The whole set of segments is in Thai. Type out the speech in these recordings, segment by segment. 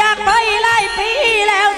จากไปหลายปีแล้ว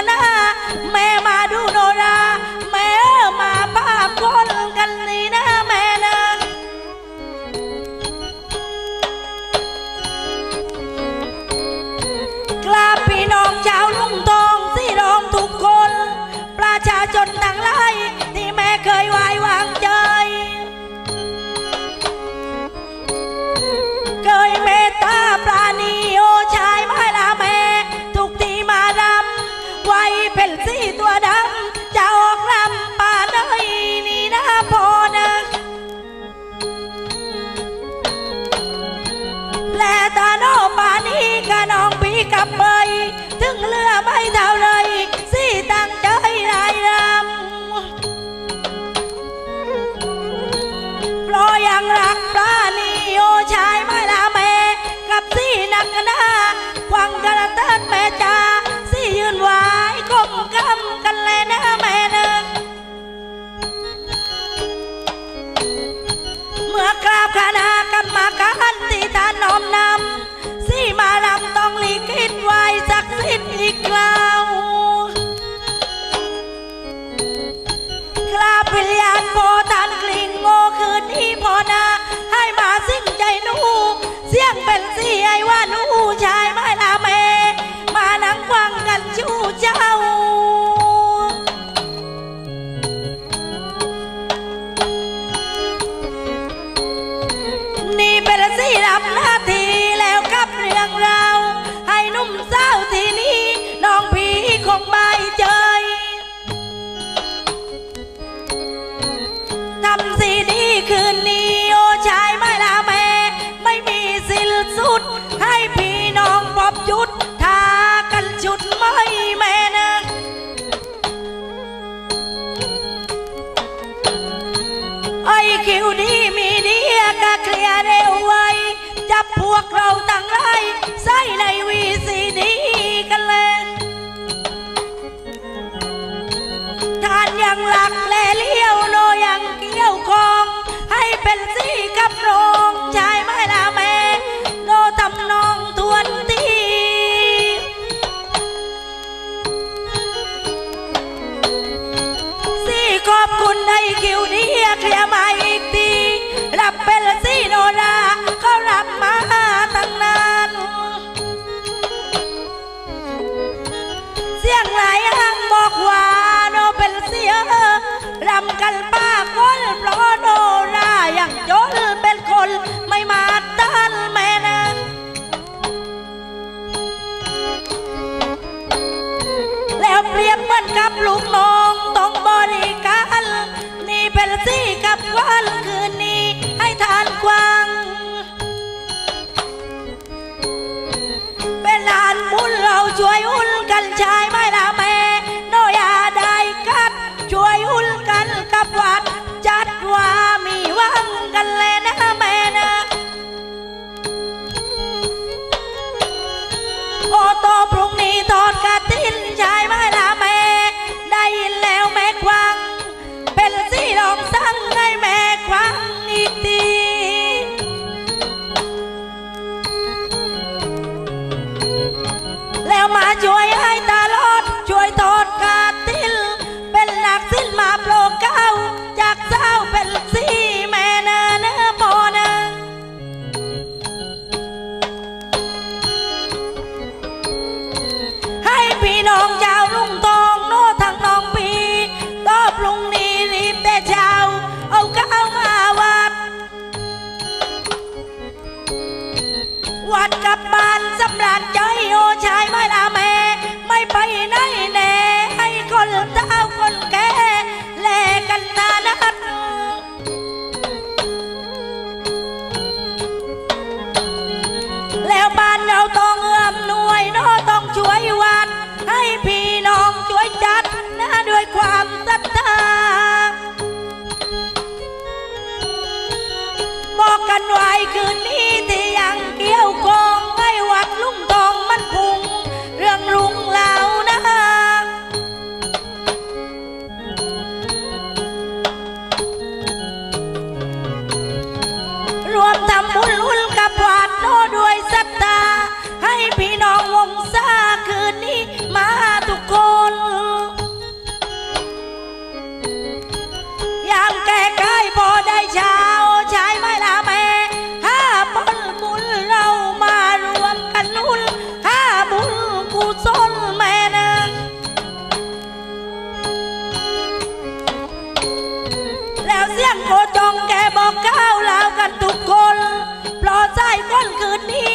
ka na ha! จังนะควังกระตันแม่จ้าสี่ยืนไหว้กลมกำกันเลยนะแม่นึงเมื่อกราบคนากันมการที่ท่านนอมนา สิ่งใจหนูเสียงเป็นเสียว่าหนูชายไม่ลาเม มานั่งฟังกันชู้เจ้า วกเราำกันป้าคนเพราะโดราอย่างจนเป็นคนไม่มาต้านแม่นั้นแล้วเปรียบเหมือนกับลูกน้อง ใจโอชายไม่ละแม่ ไม่ไปไหนแน่ให้คนเท่าคนแก่แลกันตานัดแล้วบ้านเราต้องเอื้อมหน่วยน้อต้องช่วยวันให้พี่น้องช่วยจัดนะด้วยความศรัทธาบอกกันไว้คืนนี้ที่ยังเกี่ยวคอ งโอจงแกบอกก้าวลาวกันทุกคนปลอดใจคนคืนนี้